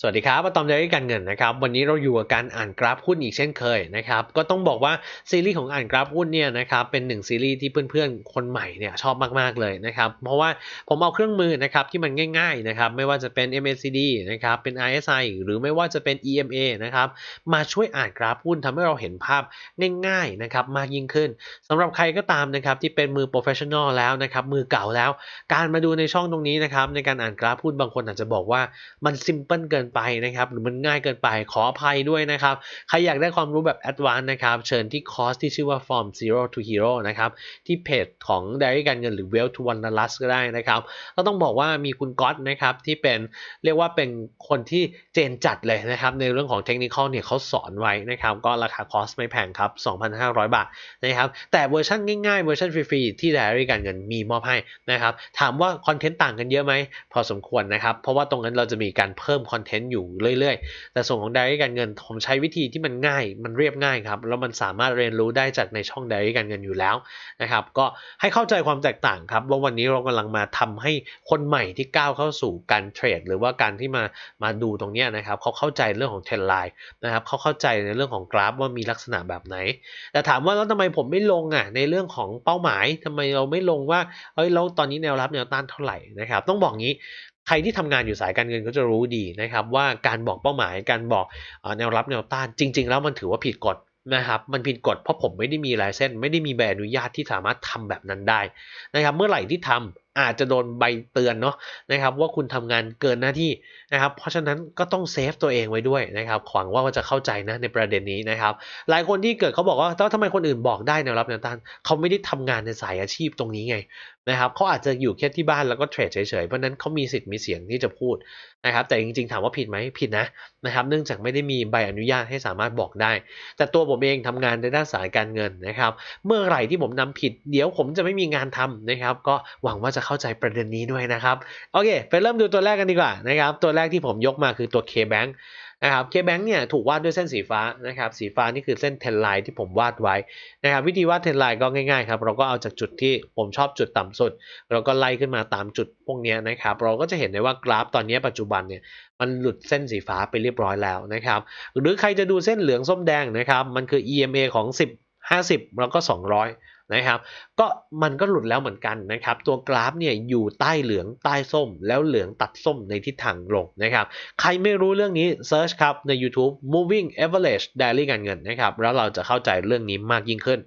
สวัสดีครับมาตอมเดรี่การเงินนะครับ วันนี้เราอยู่กับการอ่านกราฟหุ้นอีกเช่นเคยนะครับ ก็ต้องบอกว่าซีรีส์ของอ่านกราฟหุ้นเนี่ยนะครับ เป็นหนึ่งซีรีส์ที่เพื่อนๆ คนใหม่เนี่ยชอบมากๆเลยนะครับ เพราะว่าผมเอาเครื่องมือนะครับที่มันง่าย ๆนะครับ ไม่ว่าจะเป็น MACD นะครับ เป็น RSI หรือไม่ว่าจะเป็น EMA นะครับ มาช่วยอ่านกราฟหุ้นทำให้เราเห็นภาพง่ายๆนะครับมากยิ่งขึ้นสำหรับใครก็ตามนะครับที่เป็นมือโปรเฟชชั่นอลแล้วนะครับ มือเก่าแล้ว การมาดูในช่องตรงนี้นะครับในการอ่านกราฟหุ้นบางคนอาจจะบอกว่ามันซิมเพิลเกินไปนะครับหรือมันง่ายเกินไปขออภัยด้วยนะครับ ใครอยากได้ความรู้แบบแอดวานซ์นะครับเชิญที่คอร์สที่ชื่อว่า From Zero to Hero นะครับที่เพจของ d a รี่การเงินหรือ Well to One Last ก็ได้นะครับก็ต้องบอกว่ามีคุณก๊อตนะครับที่เป็นเรียกว่าเป็นคนที่เจนจัดเลยนะครับในเรื่องของเทคนิคเนี่ยเขาสอนไว้นะครับก็ราคาคอร์สไม่แพงครับ 2,500 บาทนะครับแต่เวอร์ชันง่ายๆเวอร์ชันฟรีๆที่ d a รี่การเงินมีมอบให้นะครับถามว่าคอนเทนต์ต่างกันเยอะไหมพอสมควรนะครับเพราะว่าตรงนั้นเราจะมีการเพิ่มคอนเทนต์อยู่เรื่อยๆ แต่ส่วนของ d ด a รี่การเงินผมใช้วิธีที่มันง่าย มันเรียบง่ายครับ แล้วมันสามารถเรียนรู้ได้จากในช่อง d ด a รี่การเงินอยู่แล้วนะครับ ก็ให้เข้าใจความแตกต่างครับ ว่าวันนี้เรากำลังมาทำให้คนใหม่ที่ก้าวเข้าสู่การเทรด หรือว่าการที่มามาดูตรงนี้นะครับเขาเข้าใจเรื่องของเทรนไลน์นะครับเขาเข้าใจในเรื่องของกราฟว่ามีลักษณะแบบไหน แต่ถามว่าแล้วทำไมผมไม่ลงอะในเรื่องของเป้าหมายทำไมเราไม่ลงว่าเอ้ยแล้วตอนนี้แนวรับแนวต้านเท่าไหร่นะครับ ต้องบอกงี้ ใครที่ทำงานอยู่สายการเงินก็จะรู้ดีนะครับ ว่าการบอกเป้าหมายการบอกแนวรับแนวต้านจริง ๆ แล้วมันถือว่าผิดกฎนะครับมันผิดกฎเพราะผมไม่ได้มีลายเส้น ไม่ได้มีใบอนุญาตที่สามารถทำแบบนั้นได้นะครับ เมื่อไหร่ที่ทำอาจจะโดนใบเตือนเนาะนะครับ ว่าคุณทำงานเกินหน้าที่นะครับ เพราะฉะนั้นก็ต้องเซฟตัวเองไว้ด้วยนะครับหวังว่าจะเข้าใจนะในประเด็นนี้นะครับ หลายคนที่เกิดเขาบอกว่าแล้วทำไมคนอื่นบอกได้แนวรับแนวต้านเขาไม่ได้ทำงานในสายอาชีพตรงนี้ไง นะครับเขาอาจจะอยู่แค่ที่บ้านแล้วก็เทรดเฉยๆ เพราะนั้นเขามีสิทธิ์มีเสียงที่จะพูดนะครับ แต่จริงๆถามว่าผิดไหมผิดนะนะครับ เนื่องจากไม่ได้มีใบอนุญาตให้สามารถบอกได้ แต่ตัวผมเองทำงานในด้านสายการเงินนะครับ เมื่อไหร่ที่ผมนำผิด เดี๋ยวผมจะไม่มีงานทำนะครับ ก็หวังว่าจะเข้าใจประเด็นนี้ด้วยนะครับ โอเค ไปเริ่มดูตัวแรกกันดีกว่านะครับ ตัวแรกที่ผมยกมาคือตัว K-Bank นะครับ K-Bank เนี่ยถูกวาดด้วยเส้นสีฟ้านะครับสีฟ้านี่คือเส้นเทนไลน์ที่ผมวาดไว้นะครับวิธีวาดเทนไลน์ก็ง่ายๆครับเราก็เอาจากจุดที่ผมชอบจุดต่ำสุด เราก็ไล่ขึ้นมาตามจุดพวกนี้นะครับเราก็จะเห็นได้ว่ากราฟตอนนี้ปัจจุบันเนี่ยมันหลุดเส้นสีฟ้าไปเรียบร้อยแล้วนะครับหรือใครจะดูเส้นเหลืองส้มแดงนะครับมันคือ EMA ของ 10 50 แล้วก็ 200 นะครับ ก็มันก็หลุดแล้วเหมือนกันนะครับ ตัวกราฟเนี่ยอยู่ใต้เหลืองใต้ส้ม แล้วเหลืองตัดส้มในทิศทางลงนะครับ ใครไม่รู้เรื่องนี้เซิร์ชครับใน YouTube moving average daily การเงินนะครับ แล้วเราจะเข้าใจเรื่องนี้มากยิ่งขึ้น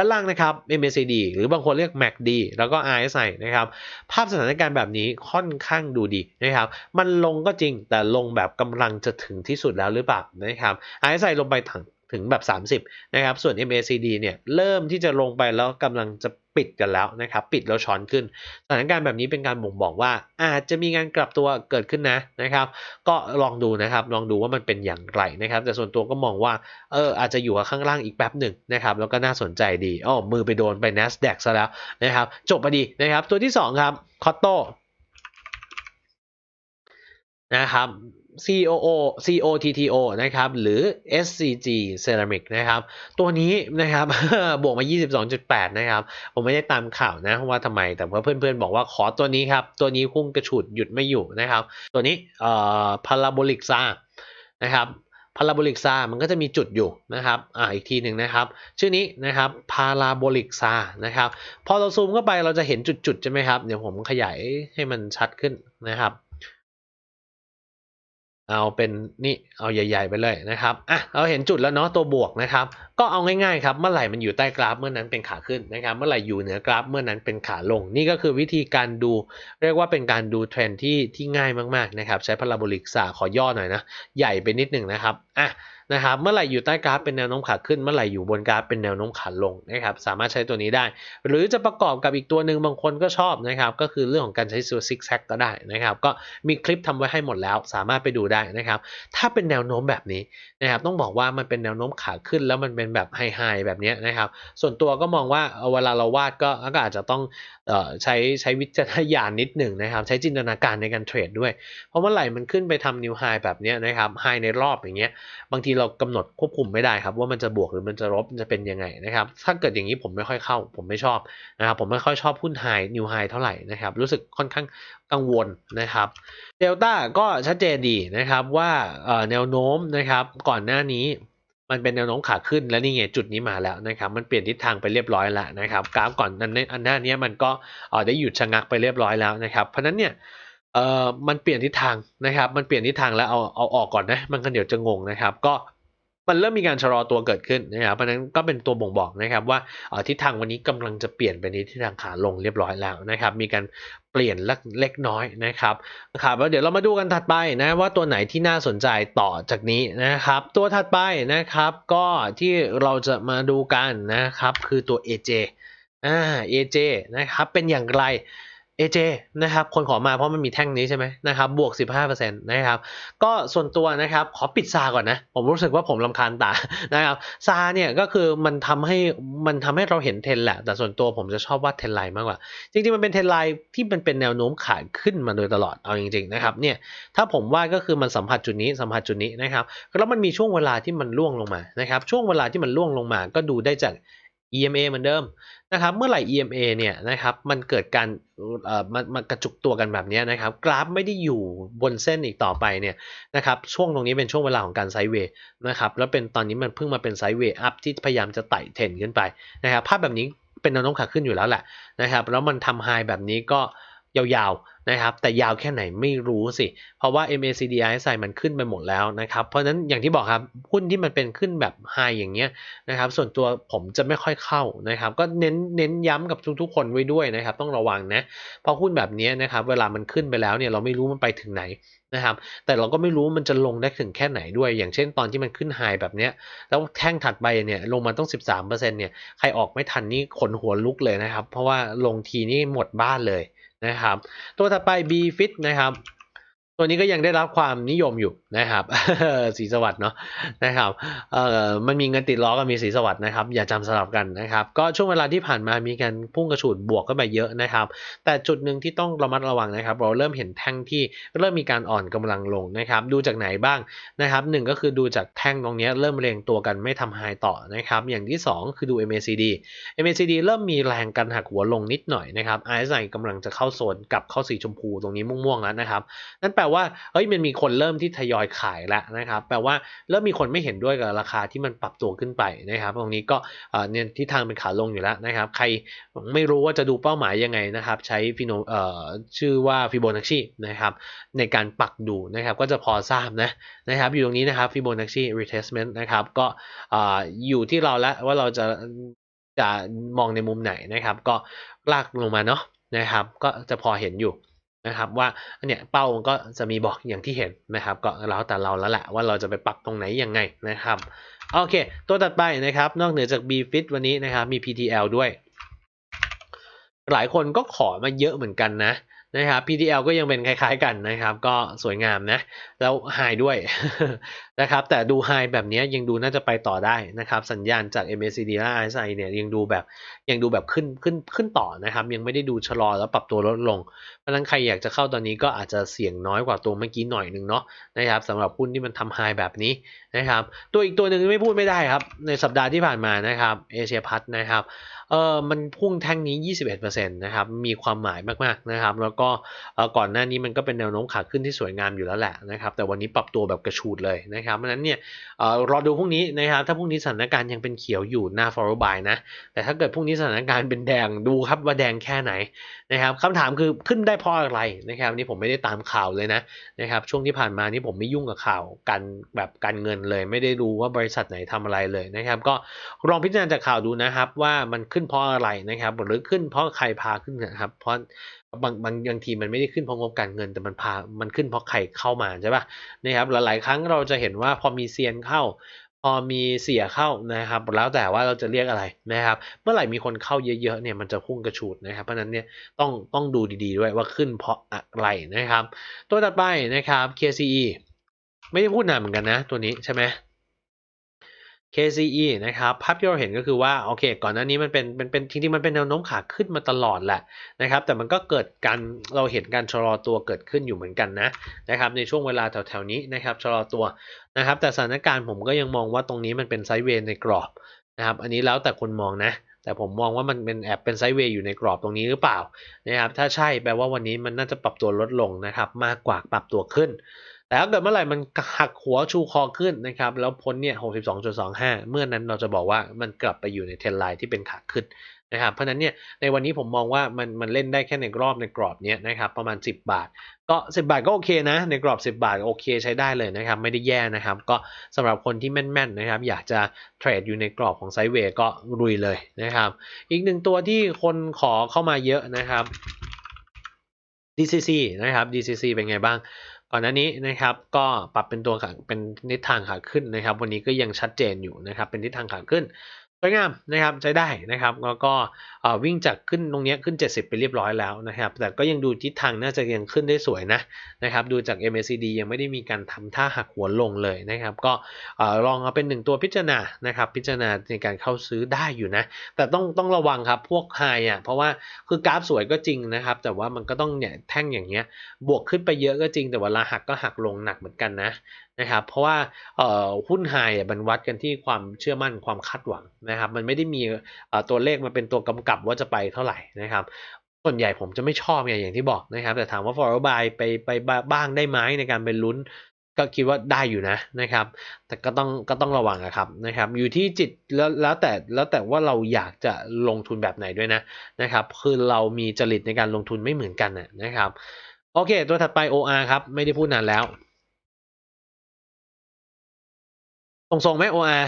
ด้านล่างนะครับ MACD หรือบางคนเรียก MACD แล้วก็ RSI นะครับ ภาพสถานการณ์แบบนี้ค่อนข้างดูดีนะครับ มันลงก็จริงแต่ลงแบบกำลังจะถึงที่สุดแล้วหรือเปล่านะครับ RSI ลงไปถัง ถึงแบบ 30 นะครับ ส่วน MACD เนี่ยเริ่มที่จะลงไปแล้วกำลังจะปิดกันแล้วนะครับ ปิดแล้วช้อนขึ้น สถานการณ์แบบนี้เป็นการบ่งบอกว่า อาจจะมีการกลับตัวเกิดขึ้นนะนะครับ ก็ลองดูนะครับ ลองดูว่ามันเป็นอย่างไรนะครับ แต่ส่วนตัวก็มองว่า เอออาจจะอยู่ข้างล่างอีกแป๊บหนึ่งนะครับ แล้วก็น่าสนใจดีอ๋อมือไปโดนไป NASDAQ ซะแล้วนะครับ จบไปดีนะครับ ตัวที่ 2 ครับคอตโตนะครับ COO COTTO นะครับ หรือ SCG Ceramic นะครับ ตัวนี้นะครับ บวกมา 22.8 นะครับ ผมไม่ได้ตามข่าวนะว่าทำไม แต่ว่าเพื่อนๆ บอกว่าขอตัวนี้ครับ ตัวนี้พุ่งกระฉุดหยุดไม่อยู่นะครับ ตัวนี้เอ่อ Parabolic SA นะครับพาราโบลิกซามันก็จะมีจุดอยู่นะครับ อ่า อีกทีหนึ่งนะครับ ชื่อนี้นะครับพาราโบลิกซานะครับ พอเราซูมเข้าไปเราจะเห็นจุดๆ ใช่ไหมครับ เดี๋ยวผมขยายให้มันชัดขึ้นนะครับ เอาเป็นนี่เอาใหญ่ ๆ ไปเลยนะครับอะเราเห็นจุดแล้วเนาะตัวบวกนะครับ ก็เอาง่ายๆครับเมื่อไหร่มันอยู่ใต้กราฟเมื่อนั้นเป็นขาขึ้นนะครับ เมื่อไหร่อยู่เหนือกราฟเมื่อนั้นเป็นขาลง นี่ก็คือวิธีการดู เรียกว่าเป็นการดูเทรนที่ที่ง่ายมากๆนะครับ ใช้พาราโบลิกสาขอย่อหน่อยนะ ใหญ่ไปนิดหนึ่งนะครับอะนะครับเมื่อไหร่อยู่ใต้กราฟเป็นแนวโน้มขาขึ้น เมื่อไหร่อยู่บนกราฟเป็นแนวโน้มขาลงนะครับสามารถใช้ตัวนี้ได้ หรือจะประกอบกับอีกตัวหนึ่งบางคนก็ชอบนะครับก็คือเรื่องของการใช้ตัวซิกแซกก็ได้นะครับก็มีคลิปทำไว้ให้หมดแล้ว สามารถไปดูได้นะครับถ้าเป็นแนวโน้มแบบนี้นะครับต้องบอกว่ามันเป็นแนวโน้มขาขึ้นแล้วมันเป็นเป็นแบบไฮๆแบบนี้นะครับ ส่วนตัวก็มองว่าเวลาเราวาดก็ก็อาจจะต้องออใช้ใช้วิจารณญาณนิดหนึ่งนะครับ ใช้จินตนาการในการเทรดด้วย เพราะเมื่อไหร่มันขึ้นไปทำนิวไฮแบบนี้นะครับไฮในรอบอย่างเงี้ยบางทีเรากำหนดควบคุมไม่ได้ครับ ว่ามันจะบวกหรือมันจะลบจะเป็นยังไงนะครับ ถ้าเกิดอย่างนี้ผมไม่ค่อยเข้า ผมไม่ชอบนะครับผมไม่ค่อยชอบหุ้นไฮนิวไฮเท่าไหร่นะครับ รู้สึกค่อนข้างกังวลนะครับเดลต้าก็ชัดเจนดีนะครับว่าแนวโน้มนะครับก่อนหน้านี้ มันเป็นแนวโน้มขาขึ้นและนี่ไงจุดนี้มาแล้วนะครับมันเปลี่ยนทิศทางไปเรียบร้อยแล้วนะครับกราฟก่อนอันนี้อันหน้านี้มันก็ได้หยุดชะงักไปเรียบร้อยแล้วนะครับเพราะฉะนั้นเนี่ยเอ่อมันเปลี่ยนทิศทางนะครับ มันเปลี่ยนทิศทางแล้วเอาเอาออกก่อนนะ มันก็เดี๋ยวจะงงนะครับ ก็ มันเริ่มมีการชะลอตัวเกิดขึ้นนะครับเพราะฉะนั้นก็เป็นตัวบ่งบอกนะครับว่าทิศทางวันนี้กำลังจะเปลี่ยนไปในทิศทางขาลงเรียบร้อยแล้วนะครับ มีการเปลี่ยนเล็กเล็กน้อยนะครับครับแล้วเดี๋ยวเรามาดูกันถัดไปนะว่าตัวไหนที่น่าสนใจต่อจากนี้นะครับ ตัวถัดไปนะครับก็ที่เราจะมาดูกันนะครับคือตัว AJ อ่า AJ นะครับเป็นอย่างไร AJ นะครับคนขอมาเพราะมันมีแท่งนี้ใช่ไหมนะครับบวก 15%นะครับก็ส่วนตัวนะครับขอปิดซาก่อนนะ ผมรู้สึกว่าผมลำคาญตานะครับซาเนี่ยก็คือมันทำให้มันทำให้เราเห็นเทรนแหละ แต่ส่วนตัวผมจะชอบวาดเทรนไลน์มากกว่า จริงๆ มันเป็นเทรนไลน์ที่มันเป็นแนวโน้มขาขึ้นมาโดยตลอดเอาจริงๆนะครับเนี่ยถ้าผมวาดก็คือมันสัมผัสจุดนี้สัมผัสจุดนี้นะครับแล้วมันมีช่วงเวลาที่มันล่วงลงมานะครับช่วงเวลาที่มันล่วงลงมาก็ดูได้จาก EMA เหมือนเดิมนะครับเมื่อไหร่ EMA เนี่ยนะครับมันเกิดการเอ่อมันมันกระจุกตัวกันแบบนี้นะครับกราฟไม่ได้อยู่บนเส้นอีกต่อไปเนี่ยนะครับช่วงตรงนี้เป็นช่วงเวลาของการไซด์เวย์นะครับแล้วเป็นตอนนี้มันเพิ่งมาเป็นไซด์เวย์อัพที่พยายามจะไต่เทรนขึ้นไปนะครับภาพแบบนี้เป็นแนวโน้มขาขึ้นอยู่แล้วแหละนะครับแล้วมันทำไฮแบบนี้ก็ ยาวๆนะครับ แต่ยาวแค่ไหนไม่รู้สิ เพราะว่า MACD RSI มันขึ้นไปหมดแล้วนะครับ เพราะฉะนั้นอย่างที่บอกครับ หุ้นที่มันเป็นขึ้นแบบไฮอย่างเงี้ยนะครับ ส่วนตัวผมจะไม่ค่อยเข้านะครับ ก็เน้นเน้นย้ำกับทุกๆคนไว้ด้วยนะครับ ต้องระวังนะ เพราะหุ้นแบบนี้นะครับ เวลามันขึ้นไปแล้วเนี่ยเราไม่รู้มันไปถึงไหนนะครับ แต่เราก็ไม่รู้มันจะลงได้ถึงแค่ไหนด้วย อย่างเช่นตอนที่มันขึ้นไฮแบบเนี้ย แล้วแท่งถัดไปเนี่ยลงมาต้อง 13%เนี่ย ใครออกไม่ทันนี่ขนหัวลุกเลยนะครับ เพราะว่าลงทีนี่หมดบ้านเลย นะครับ ตัวถัดไป B Fit นะครับ ตัวนี้ก็ยังได้รับความนิยมอยู่นะครับสีสวัสด์เนาะนะครับเอ่อมันมีเงินติดล้อกับมีสีสวัสด์นะครับ อย่าจำสลับกันนะครับ ก็ช่วงเวลาที่ผ่านมามีการพุ่งกระฉูดบวกขึ้นไปเยอะนะครับ แต่จุดหนึ่งที่ต้องระมัดระวังนะครับ เราเริ่มเห็นแท่งที่เริ่มมีการอ่อนกำลังลงนะครับ ดูจากไหนบ้างนะครับหนึ่งก็คือดูจากแท่งตรงนี้เริ่มเรียงตัวกันไม่ทำไฮต่อนะครับ อย่างที่สองคือดู MACD MACD เริ่มมีแรงกันหักหัวลงนิดหน่อยนะครับ RSI กำลังจะเข้าโซนกลับเข้าสีชมพูตรงนี้ม่วงๆแล้วนะครับนั่นแปลว่าเฮ้ยมันมีคนเริ่มที่ทยอยขายแล้วนะครับแปลว่าเริ่มมีคนไม่เห็นด้วยกับราคาที่มันปรับตัวขึ้นไปนะครับ ตรงนี้ก็เนี่ยทิศทางเป็นขาลงอยู่แล้วนะครับ ใครไม่รู้ว่าจะดูเป้าหมายยังไงนะครับ ใช้ฟิโนเอ่อชื่อว่าฟิโบนัชชีนะครับ ในการปักดูนะครับ ก็จะพอทราบนะนะครับ อยู่ตรงนี้นะครับฟิโบนัชชี retracement นะครับ ก็อ่ออยู่ที่เราแล้วว่าเราจะจะมองในมุมไหนนะครับ ก็ลากลงมาเนาะนะครับ ก็จะพอเห็นอยู่ นะครับว่าเนี่ยเป้ามันก็จะมีบอกอย่างที่เห็นนะครับ ก็แล้วแต่เราแล้วแหละว่าเราจะไปปักตรงไหนยังไงนะครับโอเค ตัวตัดไปนะครับ นอกเหนือจาก B Fit วันนี้นะครับมี PTL ด้วย หลายคนก็ขอมาเยอะเหมือนกันนะ นะครับ PTL ก็ยังเป็นคล้ายๆกันนะครับ ก็สวยงามนะ แล้วไฮด้วยนะครับ แต่ดูไฮแบบนี้ยังดูน่าจะไปต่อได้นะครับ สัญญาณจาก MACD และ RSI เนี่ยยังดูแบบยังดูแบบขึ้นขึ้นขึ้นต่อนะครับ ยังไม่ได้ดูชะลอแล้วปรับตัวลดลง เพราะนั้นใครอยากจะเข้าตอนนี้ก็อาจจะเสี่ยงน้อยกว่าตัวเมื่อกี้หน่อยหนึ่งเนาะนะครับสำหรับหุ้นที่มันทำไฮแบบนี้นะครับ ตัวอีกตัวหนึ่งไม่พูดไม่ได้ครับ ในสัปดาห์ที่ผ่านมานะครับเอเชียพัทนะครับ เออมันพุ่งแท่งนี้ 21%นะครับ มีความหมายมากๆนะครับ แล้วก็เออก่อนหน้านี้มันก็เป็นแนวโน้มขาขึ้นที่สวยงามอยู่แล้วแหละนะครับ แต่วันนี้ปรับตัวแบบกระชูดเลยนะครับ เพราะฉะนั้นเนี่ยเอ่อรอดูพรุ่งนี้นะครับ ถ้าพรุ่งนี้สถานการณ์ยังเป็นเขียวอยู่หน้า follow by นะ แต่ถ้าเกิดพรุ่งนี้สถานการณ์เป็นแดงดูครับว่าแดงแค่ไหนนะครับคำถามคือขึ้นได้เพราะอะไรนะครับนี่ผมไม่ได้ตามข่าวเลยนะนะครับ ช่วงที่ผ่านมานี่ผมไม่ยุ่งกับข่าวการแบบการเงินเลย ไม่ได้รู้ว่าบริษัทไหนทำอะไรเลยนะครับ ก็ลองพิจารณาจากข่าวดูนะครับว่ามันขึ้นึ้นเพราะอะไรนะครับหรือขึ้นเพราะใครพาขึ้นนะครับ เพราะบางบางบางทีมันไม่ได้ขึ้นเพราะงบการเงินแต่มันพามันขึ้นเพราะใครเข้ามาใช่ปะนะครับหลายๆครั้งเราจะเห็นว่าพอมีเซียนเข้า พอมีเสียเข้านะครับ แล้วแต่ว่าเราจะเรียกอะไรนะครับ เมื่อไหร่มีคนเข้าเยอะๆเนี่ยมันจะพุ่งกระฉูดนะครับ เพราะฉะนั้นเนี่ยต้องต้องดูดีๆด้วยว่าขึ้นเพราะอะไรนะครับ ตัวต่อไปนะครับ KCE ไม่ได้พูดนานเหมือนกันนะตัวนี้ใช่ไหม KCE นะครับภาพที่เราเห็นก็คือว่าโอเค ก่อนหน้านี้มันเป็นเป็นเป็นจริงๆมันเป็นแนวโน้มขาขึ้นมาตลอดแหละนะครับ แต่มันก็เกิดการเราเห็นการชะลอตัวเกิดขึ้นอยู่เหมือนกันนะนะครับในช่วงเวลาแถวๆนี้นะครับชะลอตัวนะครับ แต่สถานการณ์ผมก็ยังมองว่าตรงนี้มันเป็นไซด์เวย์ในกรอบนะครับ อันนี้แล้วแต่คนมองนะ แต่ผมมองว่ามันเป็นแอบเป็นไซด์เวย์อยู่ในกรอบตรงนี้หรือเปล่านะครับ ถ้าใช่แปลว่าวันนี้มันน่าจะปรับตัวลดลงนะครับ มากกว่าปรับตัวขึ้น แต่ถ้าเกิดเมื่อไหร่มันหักหัวชูคอขึ้นนะครับ แล้วพ้นเนี่ย 62.25 เมื่อนั้นเราจะบอกว่ามันกลับไปอยู่ในเทรนไลน์ที่เป็นขาขึ้นนะครับ เพราะนั้นเนี่ยในวันนี้ผมมองว่ามันมันเล่นได้แค่ในรอบในกรอบเนี้ยนะครับประมาณ 10 บาท ก็ 10 บาทก็โอเคนะ ในกรอบ 10 บาทโอเคใช้ได้เลยนะครับ ไม่ได้แย่นะครับ ก็สำหรับคนที่แม่นๆนะครับ อยากจะเทรดอยู่ในกรอบของไซเวย์ก็รุยเลยนะครับ อีกหนึ่งตัวที่คนขอเข้ามาเยอะนะครับ DCC นะครับ DCC เป็นไงบ้าง ก่อนหน้านี้นะครับก็ปรับเป็นตัวขาเป็นทิศทางขาขึ้นนะครับ วันนี้ก็ยังชัดเจนอยู่นะครับ เป็นทิศทางขาขึ้น สวยงามนะครับใช้ได้นะครับแล้วก็วิ่งจากขึ้นตรงนี้ขึ้น 70 ไปเรียบร้อยแล้วนะครับ แต่ก็ยังดูทิศทางน่าจะยังขึ้นได้สวยนะนะครับ ดูจาก MACD ยังไม่ได้มีการทำท่าหักหัวลงเลยนะครับ ก็ลองเอาเป็นหนึ่งตัวพิจารณานะครับ พิจารณาในการเข้าซื้อได้อยู่นะ แต่ต้องต้องระวังครับพวกไฮอะเพราะว่าคือกราฟสวยก็จริงนะครับ แต่ว่ามันก็ต้องเนี่ยแท่งอย่างเงี้ยบวกขึ้นไปเยอะก็จริงแต่เวลาหักก็หักลงหนักเหมือนกันนะ นะครับเพราะว่าหุ้นไฮมันวัดกันที่ความเชื่อมั่นความคาดหวังนะครับมันไม่ได้มีตัวเลขมาเป็นตัวกำกับว่าจะไปเท่าไหร่นะครับส่วนใหญ่ผมจะไม่ชอบไงอย่างที่บอกนะครับ แต่ถามว่า follow buy ไปไปบ้างได้ไหมในการไปลุ้น ก็คิดว่าได้อยู่นะนะครับ แต่ก็ต้องก็ต้องระวังนะครับนะครับ อยู่ที่จิตแล้วแล้วแต่แล้วแต่ว่าเราอยากจะลงทุนแบบไหนด้วยนะนะครับ คือเรามีจริตในการลงทุนไม่เหมือนกันนะครับโอเค ตัวถัดไป OR ครับไม่ได้พูดนานแล้ว ทรงๆไหม OR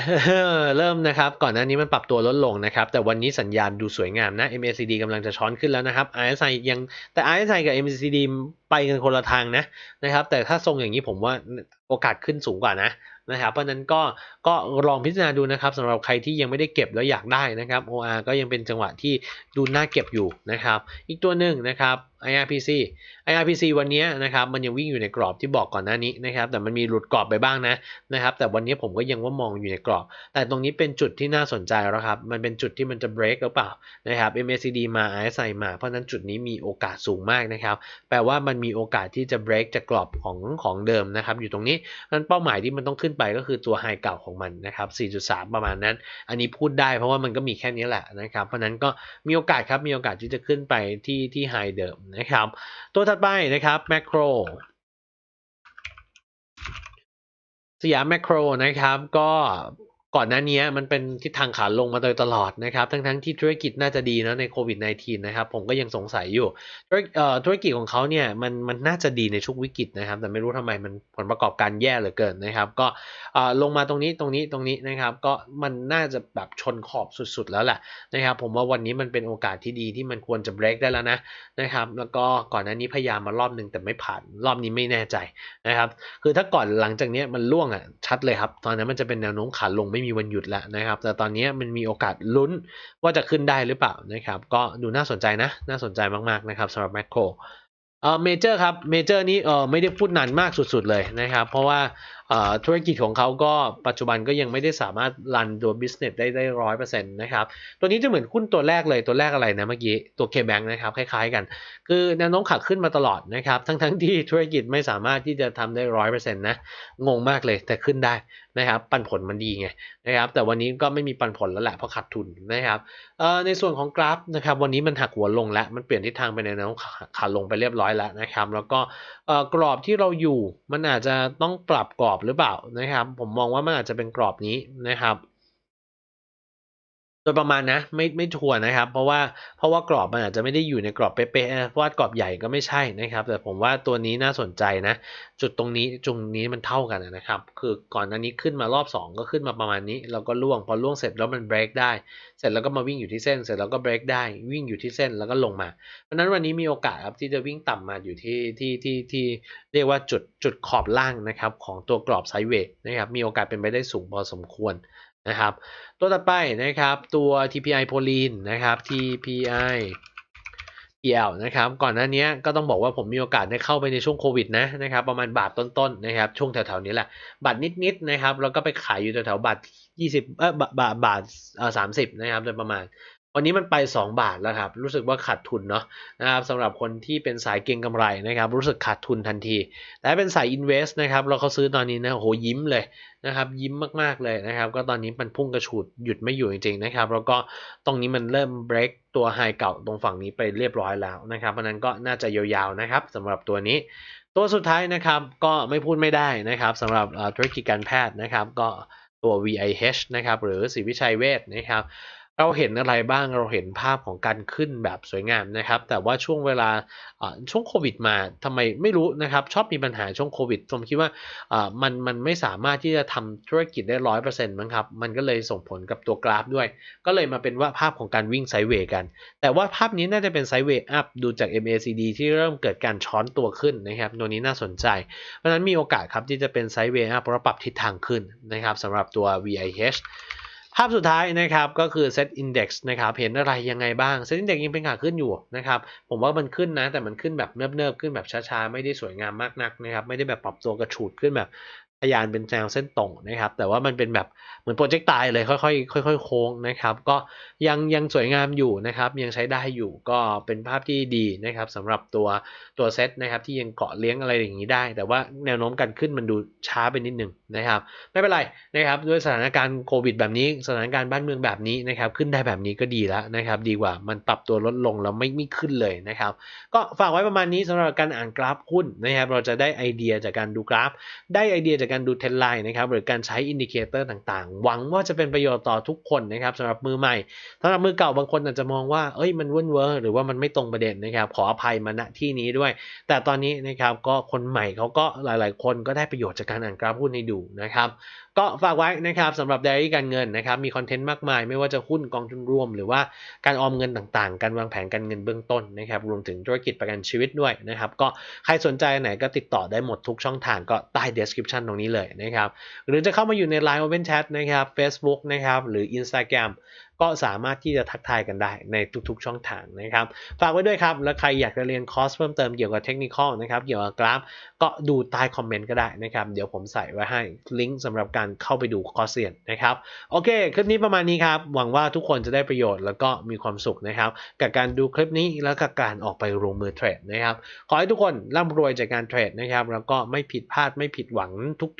เริ่มนะครับ ก่อนหน้านี้มันปรับตัวลดลงนะครับ แต่วันนี้สัญญาณดูสวยงามนะ MACD กำลังจะช้อนขึ้นแล้วนะครับ RSI ยังแต่ RSI กับ MACD ไปกันคนละทางนะนะครับ แต่ถ้าทรงอย่างนี้ผมว่าโอกาสขึ้นสูงกว่านะนะครับเพราะนั้นก็ก็ลองพิจารณาดูนะครับสำหรับใครที่ยังไม่ได้เก็บแล้วอยากได้นะครับ OR ก็ยังเป็นจังหวะที่ดูน่าเก็บอยู่นะครับ อีกตัวหนึ่งนะครับ IRPC IRPC วันนี้นะครับมันยังวิ่งอยู่ในกรอบที่บอกก่อนหน้านี้นะครับแต่มันมีหลุดกรอบไปบ้างนะนะครับแต่วันนี้ผมก็ยังว่ามองอยู่ในกรอบ แต่ตรงนี้เป็นจุดที่น่าสนใจแล้วครับมันเป็นจุดที่มันจะ break หรือเปล่านะครับ MACD มา RSI มา เพราะนั้นจุดนี้มีโอกาสสูงมากนะครับแปลว่ามันมีโอกาสที่จะ break จากกรอบของของเดิมนะครับอยู่ตรงนี้นั้นเป้าหมายที่มันต้องขึ้นไปก็คือตัวไฮเก่าของมันนะครับ 4.3 ประมาณนั้น อันนี้พูดได้เพราะว่ามันก็มีแค่นี้แหละนะครับเพราะนั้นก็มีโอกาสครับมีโอกาสที่จะขึ้นไปที่ที่ไฮเดิมนะครับ ตัวถัดไปนะครับแมคโครสยามแมคโครนะครับก็ ก่อนหน้านี้มันเป็นทิศทางขาลงมาโดยตลอดนะครับ ทั้งทั้งที่ธุรกิจน่าจะดีนะในโควิด -19 นะครับ ผมก็ยังสงสัยอยู่ ธุรกิจของเขาเนี่ยมันมันน่าจะดีในช่วงวิกฤตนะครับ แต่ไม่รู้ทำไมมันผลประกอบการแย่เหลือเกินนะครับ ก็ลงมาตรงนี้ตรงนี้ตรงนี้นะครับ ก็มันน่าจะแบบชนขอบสุดๆแล้วแหละนะครับ ผมว่าวันนี้มันเป็นโอกาสที่ดีที่มันควรจะ break ได้แล้วนะนะครับ แล้วก็ก่อนหน้านี้พยายามมารอบหนึ่งแต่ไม่ผ่านรอบนี้ไม่แน่ใจนะครับ คือถ้าก่อนหลังจากนี้มันล่วงอะชัดเลยครับ ตอนนั้นมันจะเป็นแนวโน้มขาลงไม่ไม่มีวันหยุดแล้วนะครับ แต่ตอนนี้มันมีโอกาสลุ้นว่าจะขึ้นได้หรือเปล่านะครับ ก็ดูน่าสนใจนะ น่าสนใจมากๆนะครับสำหรับแมคโครเอ่อเมเจอร์ครับเมเจอร์นี้เออไม่ได้พูดนานมากสุดๆเลยนะครับ เพราะว่า ธุรกิจของเขาก็ปัจจุบันก็ยังไม่ได้สามารถรันตัวบิสเนสได้ได้ร้อยเปอร์เซ็นต์นะครับ ตัวนี้จะเหมือนหุ้นตัวแรกเลยตัวแรกอะไรนะเมื่อกี้ ตัว K-Bank นะครับคล้ายๆกัน คือแนวโน้มขาขึ้นมาตลอดนะครับ ทั้งๆที่ธุรกิจไม่สามารถที่จะทำได้ร้อยเปอร์เซ็นต์นะ งงมากเลยแต่ขึ้นได้นะครับปันผลมันดีไงนะครับแต่วันนี้ก็ไม่มีปันผลแล้วแหละเพราะขาดทุนนะครับในส่วนของกราฟนะครับวันนี้มันหักหัวลงแล้วมันเปลี่ยนทิศทางไปในแนวขาลงไปเรียบร้อยแล้วนะครับแล้วก็กรอบที่เราอยู่มันอาจจะต้องปรับกรอบหรือเปล่านะครับ ผมมองว่ามันอาจจะเป็นกรอบนี้นะครับ ยประมาณนะ ไม่ไม่ชัวนะครับ เพราะว่าเพราะว่ากรอบมันอาจจะไม่ได้อยู่ในกรอบเป๊ะๆเพราะว่ากรอบใหญ่ก็ไม่ใช่นะครับ แต่ผมว่าตัวนี้น่าสนใจนะ จุดตรงนี้จุดนี้มันเท่ากันนะครับ คือก่อนหน้านี้ขึ้นมารอบ 2 ก็ขึ้นมาประมาณนี้แล้วก็ล่วงพอล่วงเสร็จแล้วมันเบรกได้ เสร็จแล้วก็มาวิ่งอยู่ที่เส้น เสร็จแล้วก็เบรกได้ วิ่งอยู่ที่เส้นแล้วก็ลงมา เพราะนั้นวันนี้มีโอกาสครับที่จะวิ่งต่ำมาอยู่ที่ที่ที่ที่เรียกว่าจุดจุดขอบล่างนะครับของตัวกรอบไซด์เวย์นะครับมีโอกาสเป็นไปได้สูงพอสมควร นะครับ ตัวต่อไปนะครับตัว TPI โพลีนนะครับ TPI PL นะครับ ก่อนหน้านี้ก็ต้องบอกว่าผมมีโอกาสได้เข้าไปในช่วงโควิดนะนะครับ ประมาณบาทต้นๆนะครับ ช่วงแถวๆนี้แหละ บาทนิดๆนะครับ แล้วก็ไปขายอยู่แถวๆบาท20เออบาทบาทบาทเออสามสิบนะครับโดยประมาณ วันนี้มันไป 2 บาทแล้วครับ รู้สึกว่าขาดทุนเนาะนะครับสำหรับคนที่เป็นสายเก็งกำไรนะครับ รู้สึกขาดทุนทันที แต่เป็นสาย invest นะครับเราเขาซื้อตอนนี้นะโหยิ้มเลยนะครับ ยิ้มมากๆเลยนะครับ ก็ตอนนี้มันพุ่งกระฉูดหยุดไม่อยู่จริงๆนะครับ แล้วก็ตรงนี้มันเริ่ม break ตัวไฮเก่าตรงฝั่งนี้ไปเรียบร้อยแล้วนะครับเพราะนั้นก็น่าจะยาวๆนะครับสำหรับตัวนี้ ตัวสุดท้ายนะครับก็ไม่พูดไม่ได้นะครับสำหรับธุรกิจการแพทย์นะครับ ก็ตัว VIH นะครับหรือศรีวิชัยเวชนะครับ เราเห็นอะไรบ้างเราเห็นภาพของการขึ้นแบบสวยงามนะครับ แต่ว่าช่วงเวลาช่วงโควิดมาทำไมไม่รู้นะครับ ชอบมีปัญหาช่วงโควิดผมคิดว่ามันมันไม่สามารถที่จะทำธุรกิจได้ร้อยเปอร์เซ็นต์มั้งครับ มันก็เลยส่งผลกับตัวกราฟด้วย ก็เลยมาเป็นว่าภาพของการวิ่งไซด์เวย์กัน แต่ว่าภาพนี้น่าจะเป็นไซด์เวย์อัพดูจาก MACD ที่เริ่มเกิดการช้อนตัวขึ้นนะครับตัวนี้น่าสนใจ เพราะฉะนั้นมีโอกาสครับที่จะเป็นไซด์เวย์อัพเพราะปรับทิศทางขึ้นนะครับสำหรับตัว VIH ภาพสุดท้ายนะครับก็คือ Set Index นะครับเห็นอะไรยังไงบ้าง Set Index ยังเป็นขาขึ้นอยู่นะครับผมว่ามันขึ้นนะ แต่มันขึ้นแบบเนิบๆ ขึ้นแบบช้าๆ ไม่ได้สวยงามมากนักนะครับไม่ได้แบบปรับตัวกระฉูดขึ้นแบบ ทะยานเป็นแนวเส้นตรงนะครับ แต่ว่ามันเป็นแบบเหมือนโปรเจกต์ตายเลยค่อยๆค่อยๆโค้งนะครับ ก็ยังยังสวยงามอยู่นะครับ ยังใช้ได้อยู่ก็เป็นภาพที่ดีนะครับสำหรับตัวตัวเซตนะครับ ที่ยังเกาะเลี้ยงอะไรอย่างนี้ได้ แต่ว่าแนวโน้มการขึ้นมันดูช้าไปนิดนึงนะครับ ไม่เป็นไรนะครับ ด้วยสถานการณ์โควิดแบบนี้ สถานการณ์บ้านเมืองแบบนี้นะครับ ขึ้นได้แบบนี้ก็ดีแล้วนะครับ ดีกว่ามันปรับตัวลดลงแล้วไม่ไม่ขึ้นเลยนะครับ ก็ฝากไว้ประมาณนี้สำหรับการอ่านกราฟหุ้นนะครับ เราจะได้ไอเดียจากการดูกราฟ ได้ไอเดียจากการดูเทรนไลน์นะครับหรือการใช้อินดิเคเตอร์ต่างๆ หวังว่าจะเป็นประโยชน์ต่อทุกคนนะครับสำหรับมือใหม่สำหรับมือเก่าบางคนอาจจะมองว่าเอ้ยมันเว่นเวอร์หรือว่ามันไม่ตรงประเด็นนะครับขออภัยมาณที่นี้ด้วย แต่ตอนนี้นะครับก็คนใหม่เขาก็หลายๆ คนก็ได้ประโยชน์จากการอ่านกราฟหุ้นให้ดูนะครับก็ฝากไว้นะครับสำหรับไดอารี่การเงินนะครับมีคอนเทนต์มากมาย ไม่ว่าจะหุ้นกองทุนรวม หรือว่าการออมเงินต่างๆ การวางแผนการเงินเบื้องต้นนะครับรวมถึงธุรกิจประกันชีวิตด้วยนะครับก็ใครสนใจไหนก็ติดต่อได้หมดทุกช่องทางก็ใต้ description ตรงนี้เลยนะครับ หรือจะเข้ามาอยู่ใน Line Open Chat นะครับ Facebook นะครับ หรือ Instagram ก็สามารถที่จะทักทายกันได้ในทุกๆช่องทางนะครับ ฝากไว้ด้วยครับ แล้วใครอยากจะเรียนคอร์สเพิ่มเติมเกี่ยวกับเทคนิคนะครับ เกี่ยวกับกราฟ ก็ดูใต้คอมเมนต์ก็ได้นะครับ เดี๋ยวผมใส่ไว้ให้ลิงก์สำหรับการเข้าไปดูคอร์สเรียนนะครับ โอเค คลิปนี้ประมาณนี้ครับ หวังว่าทุกคนจะได้ประโยชน์แล้วก็มีความสุขนะครับ กับการดูคลิปนี้แล้วกับการออกไปลงมือเทรดนะครับ ขอให้ทุกคนร่ำรวยจากการเทรดนะครับ แล้วก็ไม่ผิดพลาดไม่ผิดหวัง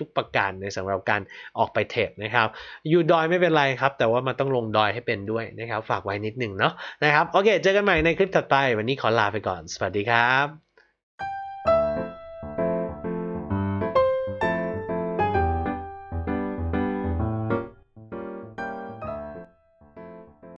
ทุก ๆ ประการในสำหรับการออกไปเทรดนะครับ อยู่ดอยไม่เป็นไรครับ แต่ว่ามันต้องลงดอยให้เป็นด้วยนะครับ ฝากไว้นิดหนึ่งเนาะนะครับ โอเค เจอกันใหม่ในคลิปถัดไป วันนี้ขอลาไปก่อน สวัสดีครับ